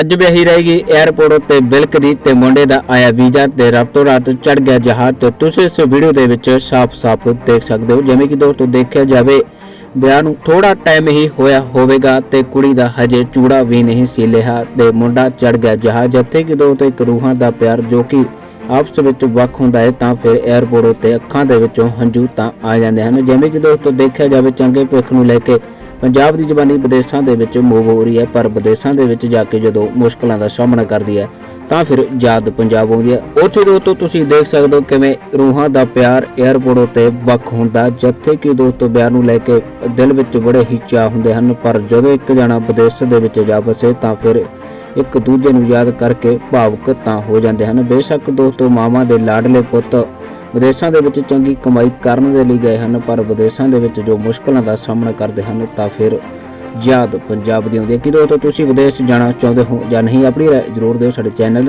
ਅੱਜ ਵੀ ਰਹੇਗੀ 에ਅਰਪੋਰਟ ਉੱਤੇ ਬਿਲਕਰੀ ਤੇ ਮੁੰਡੇ ਦਾ ਆਇਆ ਵੀਜ਼ਾ ਤੇ ਰਾਤੋਂ ਰਾਤ ਚੜ ਗਿਆ ਜਹਾਜ਼ ਤੇ ਤੁਸੀਂ ਇਸ ਵੀਡੀਓ ਦੇ ਵਿੱਚ ਸਾਫ਼-ਸਾਫ਼ ਦੇਖ ਸਕਦੇ ਹੋ, ਜਿਵੇਂ ਕਿ ਦੋਸਤੋ ਦੇਖਿਆ ਜਾਵੇ, ਵਿਆਹ ਨੂੰ ਥੋੜਾ ਟਾਈਮ ਹੀ ਹੋਇਆ ਹੋਵੇਗਾ ਤੇ ਕੁੜੀ ਦਾ ਹਜੇ ਚੂੜਾ ਵੀ ਨਹੀਂ ਸੀ ਲਿਆ ਤੇ ਮੁੰਡਾ ਚੜ ਗਿਆ ਜਹਾਜ਼, ਜਿੱਥੇ ਕਿ ਦੋਸਤੋ ਇੱਕ ਰੂਹਾਂ ਦਾ ਪਿਆਰ ਜੋ ਕਿ ਆਪਸ ਵਿੱਚ ਵੱਖ ਹੁੰਦਾ ਹੈ, ਤਾਂ ਫਿਰ 에ਅਰਪੋਰਟ ਉੱਤੇ ਅੱਖਾਂ ਦੇ ਵਿੱਚੋਂ ਹੰਝੂ ਤਾਂ ਆ ਜਾਂਦੇ ਹਨ। ਜਿਵੇਂ ਕਿ ਦੋਸਤੋ ਦੇਖਿਆ ਜਾਵੇ, ਚੰਗੇ ਭਵਿੱਖ ਨੂੰ ਲੈ ਕੇ ਪੰਜਾਬ ਦੀ ਜਵਾਨੀ ਵਿਦੇਸ਼ਾਂ ਦੇ ਵਿੱਚ ਮੂਵ ਹੋ ਰਹੀ ਹੈ, ਪਰ ਵਿਦੇਸ਼ਾਂ ਦੇ ਵਿੱਚ ਜਾ ਕੇ ਜਦੋਂ ਮੁਸ਼ਕਲਾਂ ਦਾ ਸਾਹਮਣਾ ਕਰਦੀ ਹੈ, ਤਾਂ ਫਿਰ ਯਾਦ ਪੰਜਾਬ ਆਉਂਦੀ ਹੈ। ਉੱਥੇ ਦੋਸਤੋ ਤੁਸੀਂ ਦੇਖ ਸਕਦੇ ਹੋ ਕਿਵੇਂ ਰੂਹਾਂ ਦਾ ਪਿਆਰ 에ਅਰਪੋਰਟ ਉੱਤੇ ਵੱਖ ਹੁੰਦਾ ਜਿੱਥੇ ਕਿ ਦੋਸਤੋ ਵਿਆਹ ਨੂੰ ਲੈ ਕੇ ਦਿਲ ਵਿੱਚ ਬੜੇ ਹੀ ਚਾਹ ਹੁੰਦੇ ਹਨ, ਪਰ ਜਦੋਂ ਇੱਕ ਜਣਾ ਵਿਦੇਸ਼ ਦੇ ਵਿੱਚ ਜਾ ਵਸੇ, ਤਾਂ ਫਿਰ ਇੱਕ ਦੂਜੇ ਨੂੰ ਯਾਦ ਕਰਕੇ ਭਾਵੁਕ ਤਾਂ ਹੋ ਜਾਂਦੇ ਹਨ। ਬੇਸ਼ੱਕ ਦੋਸਤੋ, ਮਾਵਾਂ ਦੇ ਲਾਡਲੇ ਪੁੱਤ ਵਿਦੇਸ਼ਾਂ ਦੇ ਵਿੱਚ ਚੰਗੀ ਕਮਾਈ ਕਰਨ ਦੇ ਲਈ ਗਏ ਹਨ, ਪਰ ਵਿਦੇਸ਼ਾਂ ਦੇ ਵਿੱਚ ਜੋ ਮੁਸ਼ਕਲਾਂ ਦਾ ਸਾਹਮਣਾ ਕਰਦੇ ਹਨ, ਤਾਂ ਫਿਰ ਯਾਦ ਪੰਜਾਬ ਦੀ ਆਉਂਦੀ ਹੈ। ਕਿ ਦੋਸਤੋ ਤੁਸੀਂ ਵਿਦੇਸ਼ ਜਾਣਾ ਚਾਹੁੰਦੇ ਹੋ ਜਾਂ ਨਹੀਂ, ਆਪਣੀ ਰਾਏ ਜ਼ਰੂਰ ਦਿਓ ਸਾਡੇ ਚੈਨਲ